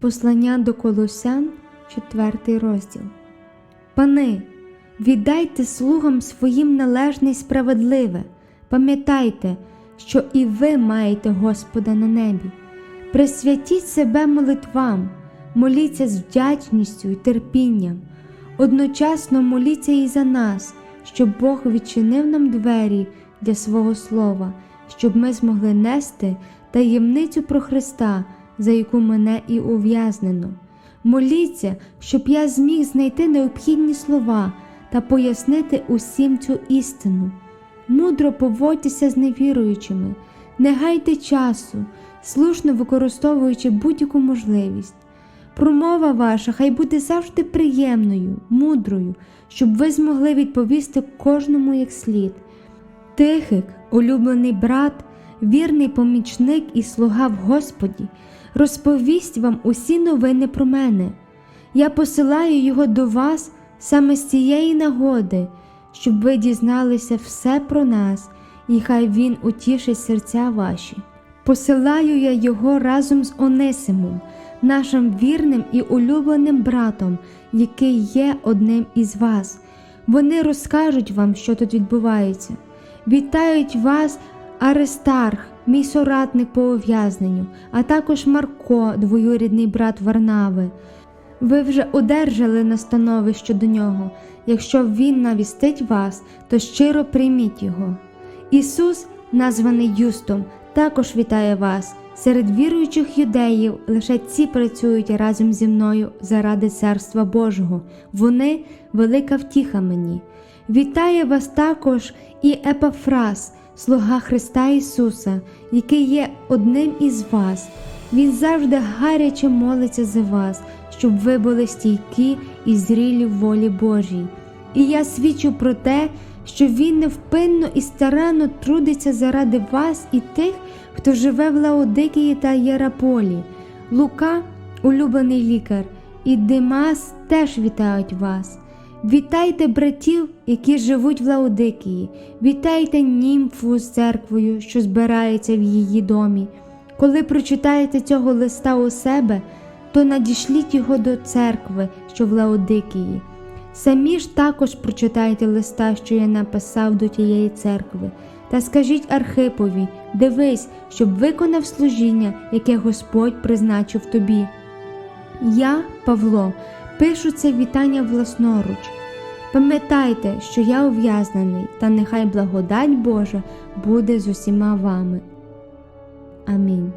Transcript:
Послання до Колосян, 4 розділ. Пани, віддайте слугам своїм належне й справедливе. Пам'ятайте, що і ви маєте Господа на небі. Присвятіть себе молитвам, моліться з вдячністю і терпінням. Одночасно моліться і за нас, щоб Бог відчинив нам двері для свого слова, щоб ми змогли нести таємницю про Христа, за яку мене і ув'язнено. Моліться, щоб я зміг знайти необхідні слова та пояснити усім цю істину. Мудро поводьтеся з невіруючими, не гайте часу, слушно використовуючи будь-яку можливість. Промова ваша хай буде завжди приємною, мудрою, щоб ви змогли відповісти кожному як слід. Тихик, улюблений брат, вірний помічник і слуга в Господі, розповість вам усі новини про мене. Я посилаю його до вас саме з цієї нагоди, щоб ви дізналися все про нас, і хай він утішить серця ваші. Посилаю я його разом з Онисимом, нашим вірним і улюбленим братом, який є одним із вас. Вони розкажуть вам, що тут відбувається. Вітають вас, Аристарх, мій соратник по ув'язненню, а також Марко, двоюрідний брат Варнави. Ви вже одержали настанови щодо нього. Якщо він навістить вас, то щиро прийміть його. Ісус, названий Юстом, також вітає вас. Серед віруючих юдеїв лише ці працюють разом зі мною заради Царства Божого. Вони велика втіха мені. Вітає вас також і Епафрас, слуга Христа Ісуса, який є одним із вас. Він завжди гаряче молиться за вас, щоб ви були стійкі і зрілі в волі Божій. І я свідчу про те, що він невпинно і старанно трудиться заради вас і тих, хто живе в Лаодикії та Єраполі. Лука, улюблений лікар, і Димас теж вітають вас. Вітайте братів, які живуть в Лаодикії, вітайте німфу з церквою, що збирається в її домі. Коли прочитаєте цього листа у себе, то надішліть його до церкви, що в Лаодикії. Самі ж також прочитайте листа, що я написав до тієї церкви, та скажіть Архипові, дивись, щоб виконав служіння, яке Господь призначив тобі. Я, Павло, пишу це вітання власноруч. Пам'ятайте, що я ув'язнений, та нехай благодать Божа буде з усіма вами. Амінь.